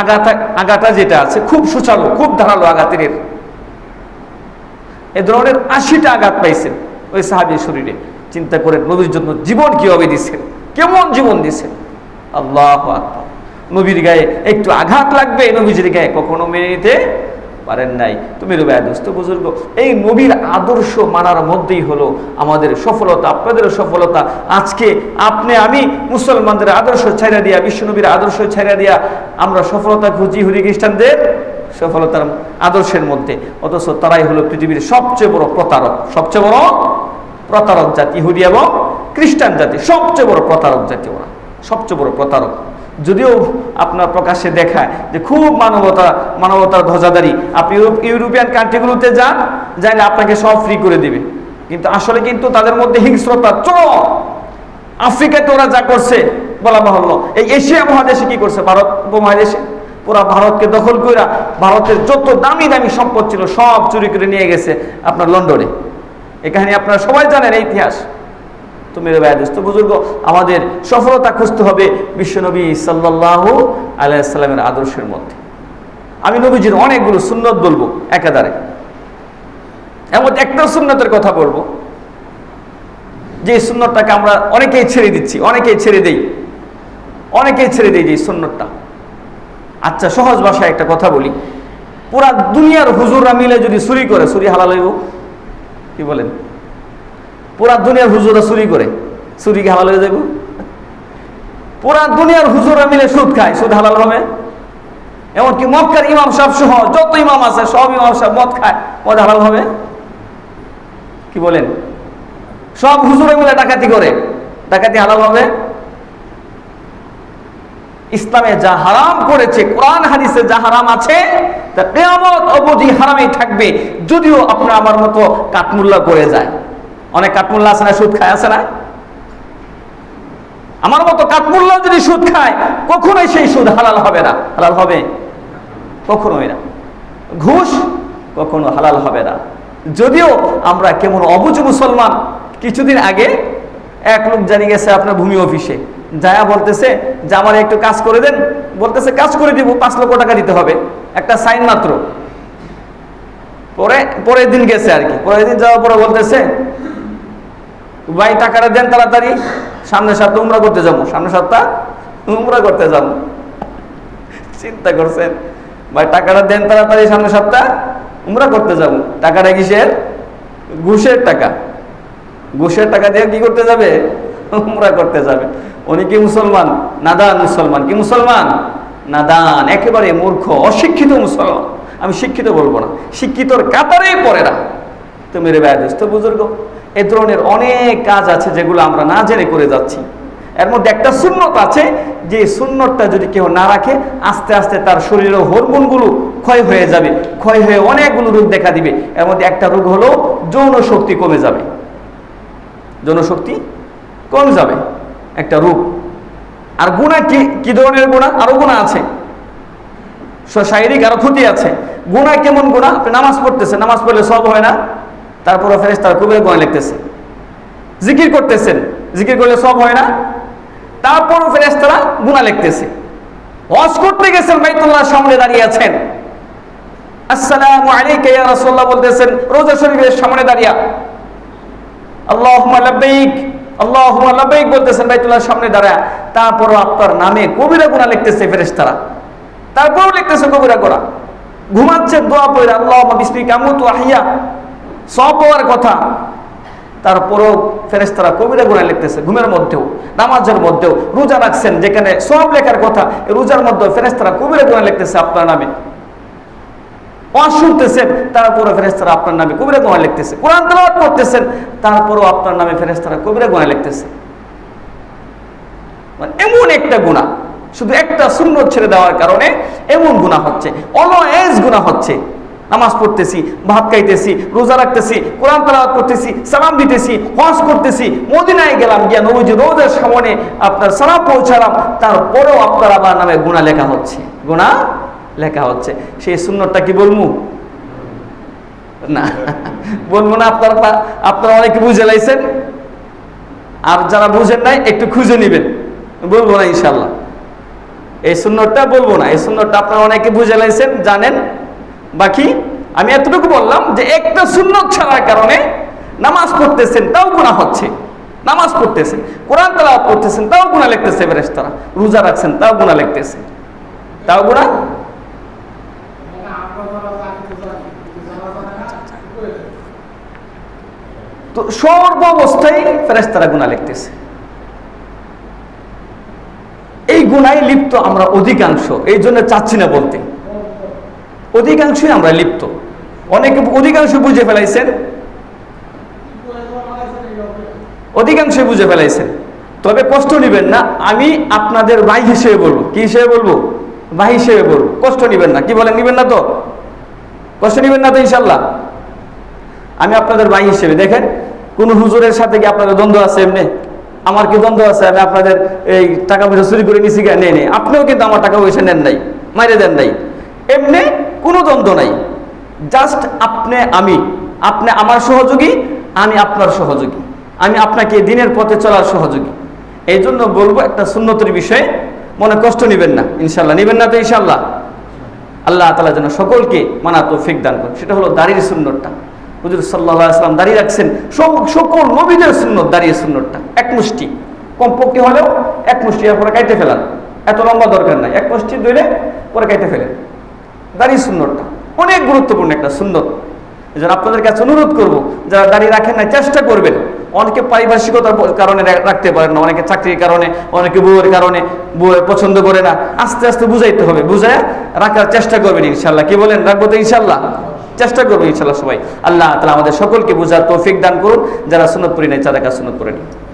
আগাটা আগাটা যেটা আছে, খুব সুচালো খুব ধারালো আঘাতের এ ধরনের আশিটা আঘাত পাইছেন ওই সাহাবির শরীরে। চিন্তা করেন, নবীর জন্য জীবন কীভাবে দিচ্ছেন? কেমন জীবন দিচ্ছেন? আল্লাহ নবীর গায়ে একটু আঘাত লাগবে, নবীজির গায়ে কখনো মেনে নিতে পারেন নাই। তুমি রুবায়দস্ত বুজুর্গ, এই নবীর আদর্শ মানার মধ্যেই হলো আমাদের সফলতা, আপনাদের সফলতা। আজকে আপনি, আমি মুসলমানদের আদর্শ ছাইরা দিয়া বিশ্বনবীর আদর্শ ছাইরা দিয়া আমরা সফলতা খুঁজি, হুরি খ্রিস্টানদের সফলতার আদর্শের মধ্যে। অথচ তারাই হলো পৃথিবীর সবচেয়ে বড় প্রতারক, সবচেয়ে বড় প্রতারক জাতি ইহুদি এবং খ্রিস্টান জাতি, সবচেয়ে বড় প্রতারক জাতি ওরা, সবচেয়ে বড় প্রতারক। যদিও আপনার প্রকাশ্যে দেখায় যে খুব মানবতা, মানবতার ধ্বজাদারি আপনি ইউরোপিয়ান কান্ট্রিগুলোতে যান, যাইলে আপনাকে সব ফ্রি করে দিবে। কিন্তু আসলে কিন্তু তাদের মধ্যে হিংস্রতা চরম। আফ্রিকাতে ওরা যা করছে, বলা বাহুল্য। এই এশিয়া মহাদেশে কি করছে? ভারত উপমহাদেশে? পুরা ভারতকে দখল কইরা ভারতের যত দামি দামি সম্পদ ছিল সব চুরি করে নিয়ে গেছে আপনার লন্ডনে। কাহিনী আপনারা সবাই জানেন ইতিহাস। তুমি ব্যয়দস্ত বুজুর্গ, আমাদের সফলতা খুঁজতে হবে বিশ্বনবী সাল্লাল্লাহু আলাইসাল্লামের আদর্শের মধ্যে। আমি নবীজির অনেকগুলো সুন্নত বলব একাধারে। এমন একটা সুন্নতের কথা বলব, যে সুন্নতটাকে আমরা অনেকেই ছেড়ে দিচ্ছি, অনেকেই ছেড়ে দেই। অনেকেই ছেড়ে দেই যে সুন্নতটা। আচ্ছা সহজ ভাষায় একটা কথা বলি। পুরা দুনিয়ার হুজুররা মিলে যদি চুরি করে, চুরি হালাল হইব, কি বলেন? পুরা দুনিয়ার হুজুররা চুরি করে। চুরি কি হালাল হয়ে যাইব? পুরা দুনিয়ার হুজুররা মিলে সুদ খায়, সুদ হালাল হবে? এমনকি মক্কার ইমাম সাহেব সহ যত ইমাম আছে, সব ইমাম সাহেব মদ খায়, মদ হালাল হবে? কি বলেন? সব হুজুরে মিলে ডাকাতি করে। ডাকাতি হালাল হবে? ইসলামে যা হারাম করেছে, কোরআন, হাদিসে যা হারাম আছে, তা কেয়ামত অবধি হারামেই থাকবে, যদিও আপনার আমার মতো কাঠমুল্লা করে যায়। অনেক কাঠমুল্লা আছে না, সুদ খায়, আছে না? আমার মতো কাঠমুল্লা যদি সুদ খায়, কখনোই সেই সুদ হালাল হবে না। হালাল হবে? কখনোই না। ঘুষ কখনো হালাল হবে না। যদিও আমরা কেমন অবুজ মুসলমান, কিছুদিন আগে এক লোক জানিয়ে গেছে আপনার ভূমি অফিসে। যায়া বলতেছে যে, আমার একটু কাজ করে দেন। বলতেছে, কাজ করে দিব, পাঁচ লক্ষ টাকা দিতে হবে। একটা সাইন মাত্র। পরে, পরের দিন গেছে আর কি। পরের দিন যাওয়ার পরে বলতেছে ভাই টাকাটা দেন তাড়াতাড়ি। সামনের সপ্তাহ উমরা করতে যাব। সামনের সপ্তাহ উমরা করতে যাব। চিন্তা করছেন? ভাই টাকাটা দেন তাড়াতাড়ি, সামনের সপ্তাহ উমরা করতে যাব। টাকাটা কিসের? ঘুষের টাকা। ঘুষের টাকা দিয়ে কি করতে যাবে? উমরা করতে যাবে। উনি কি মুসলমান? নাদান মুসলমান। কি মুসলমান? নাদান। একেবারে মূর্খ, অশিক্ষিত মুসলমান। আমি শিক্ষিত বলব না। শিক্ষিতর কাতারেই পড়ে না। তো মেরে বুজুর্গ। এ ধরনের অনেক কাজ আছে যেগুলো আমরা না জেনে করে যাচ্ছি। এর মধ্যে একটা সুন্নত আছে, যে সুন্নতটা যদি কেউ না রাখে, আস্তে আস্তে তার শরীরের হরমোনগুলো ক্ষয় হয়ে যাবে, ক্ষয় হয়ে অনেকগুলো রোগ দেখা দিবে। এর মধ্যে একটা রোগ হলো যৌন শক্তি কমে যাবে। যৌন শক্তি কমে যাবে একটা রোগ। আর গুণা কি কি ধরনের গুণা? আরও গুণা আছে। শারীরিক আরও ক্ষতি আছে। গুণা কেমন গুণা? আপনি নামাজ পড়তেছে নামাজ পড়লে সব হয় না? তারপরে ফেরেস তার খুবই গুণা লিখতেছে। জিকির করতেছেন। জিকির করলে সব হয় না। তারপর ফেরেস্তারা গুণা লিখতেছে। হজ করতে গেছেন, বাইতুল্লাহ সামনে দাঁড়িয়ে আছেন। আসসালামু আলাইকা ইয়া রাসূলুল্লাহ বলতেছেন, রোজা শরীফের সামনে দাঁড়িয়ে আল্লাহুম্মা লাব্বাইক আল্লাহুম্মা লাব্বাইক বলতেছেন, বাইতুল্লাহর সামনে দাঁড়ায় তারপরও আপনার নামে কবিরা গুনাহ লিখতেছে ফেরেশতারা। তারপরও লিখতেছে কবিরা গুনাহ ঘুমাচ্ছেন দোয়া পড়ে, আল্লাহুম্মা বিসমিকা, আমুতু আহিয়া। সব হওয়ার কথা। তারপরও ফেরেশতারা কবিরা গুনাহ লিখতেছে, ঘুমের মধ্যেও, নামাজের মধ্যেও, রোজা রাখছেন, যেখানে সব লেখার কথা রোজার মধ্যেও ফেরেশতারা কবিরা গুনাহ লিখতেছে আপনার নামে। শুনতেছেন তারপরে ফেরেস্তারা আপনার নামে কবিরা গোয়া লিখতেছে। কোরআন তেলাওয়াত করতেছেন তারপরেও আপনার নামে ফেরেস্তারা কবিরা গোয়া লিখতেছে। মানে এমন একটা গুণা শুধু একটা সুন্নত ছেড়ে দেওয়ার কারণে এমন গুণা হচ্ছে, অলওয়েজ গুণা হচ্ছে। নামাজ পড়তেছি, ভাত খাইতেছি, রোজা রাখতেছি, কোরআন তেলাওয়াত করতেছি, সালাম দিতেছি, হজ করতেছি, মদিনায় গেলাম, গিয়া নবীজি রোজার সামনে আপনার সালাম পৌঁছালাম, তারপরেও আপনার আমার নামে গুণা লেখা হচ্ছে। গুণা লেখা হচ্ছে। সেই সুন্নতটা কি বলব না বলব না, আপনারা আপনারা অনেকে বুঝে লাইছেন। আর যারা বুঝেন নাই, একটু খুঁজে নিবেন। বলব না ইনশাল্লাহ এই সুন্নতটা বলব না, এই সুন্নতটা আপনারা অনেকে বুঝে লাইছেন, জানেন। বাকি আমি এতটুকু বললাম যে একটা সুন্নত ছাড়ার কারণে নামাজ পড়তেছেন, তাও গুণা হচ্ছে। নামাজ পড়তেছেন, কোরআন তালাওয়াত করতেছেন, তাও গুণা লিখতেছে ফেরেশতারা। রোজা রাখছেন, তাও গুণা লিখতেছে। তাও গুণা তো সর্ব অবস্থায় ফেরেশতারা গুণা লিখতেছে। এই গুণায় লিপ্ত আমরা অধিকাংশ, এই জন্য চাচ্ছি না বলতে। অধিকাংশই আমরা লিপ্ত। অনেকে অধিকাংশ বুঝে ফেলাইছেন। অধিকাংশই বুঝে ফেলাইছেন। তবে কষ্ট নেবেন না, আমি আপনাদের ভাই হিসেবে বলব। কি হিসেবে বলব? ভাই হিসেবে বলব। কষ্ট নেবেন না। কি বলেন, নিবেন না তো? কষ্ট নেবেন না তো ইনশাল্লাহ আমি আপনাদের ভাই হিসেবে, দেখেন, কোন হুজুরের সাথে কি আপনাদের দ্বন্দ্ব আছে এমনি? আমার কি দ্বন্দ্ব আছে? আমি আপনাদের এই টাকা পয়সা চুরি করে নিছি গা নেই নেই। আপনিও কিন্তু আমার টাকা পয়সা নেন নাই, মাইরে দেন নাই। এমনি কোনো দ্বন্দ্ব নাই। জাস্ট আপনি আমি। আপনি আমার সহযোগী, আমি আপনার সহযোগী। আমি আপনাকে দিনের পথে চলার সহযোগী। এই জন্য বলব একটা সুন্নতির বিষয়ে মনে কষ্ট নেবেন না ইনশাল্লাহ নেবেন না তো ইনশাল্লাহ আল্লাহ তালা যেন সকলকে মানা তৌফিক দান করেন সেটা হলো দাড়ির সুন্নতটা। হুজুর সাল্লাহ আসলাম দাঁড়িয়ে রাখছেন। সকল নবীদের সুন্নত দাঁড়িয়ে সুন্নতটা। এক মুষ্টি। কমপক্ষে হলেও এক মুষ্টি পরে কাইটে ফেলান। এত লম্বা দরকার নাই। এক মুষ্টি ধরে পরে কাইটে ফেলেন। দাঁড়িয়ে সুন্নতটা। অনেক গুরুত্বপূর্ণ একটা সুন্নত। এই আপনাদের কাছে অনুরোধ করব, যারা দাঁড়িয়ে রাখেন না, চেষ্টা করবেন। অনেকে পারিপার্শ্বিকতার কারণে রাখতে পারেন না, অনেকে চাকরির কারণে, অনেকে বউয়ের কারণে বউয়ের পছন্দ করে না। আস্তে আস্তে বুঝাইতে হবে, বুঝায় রাখার চেষ্টা করবেন ইনশাল্লাহ। কি বলেন? রাখব তো ইনশাল্লাহ? চেষ্টা করব ইনশাল্লাহ সবাই। আল্লাহ তালা আমাদের সকলকে বোঝার তৌফিক দান করুন। যারা সুনত পড়ি নাই তাদের কাছে সুনত নিন।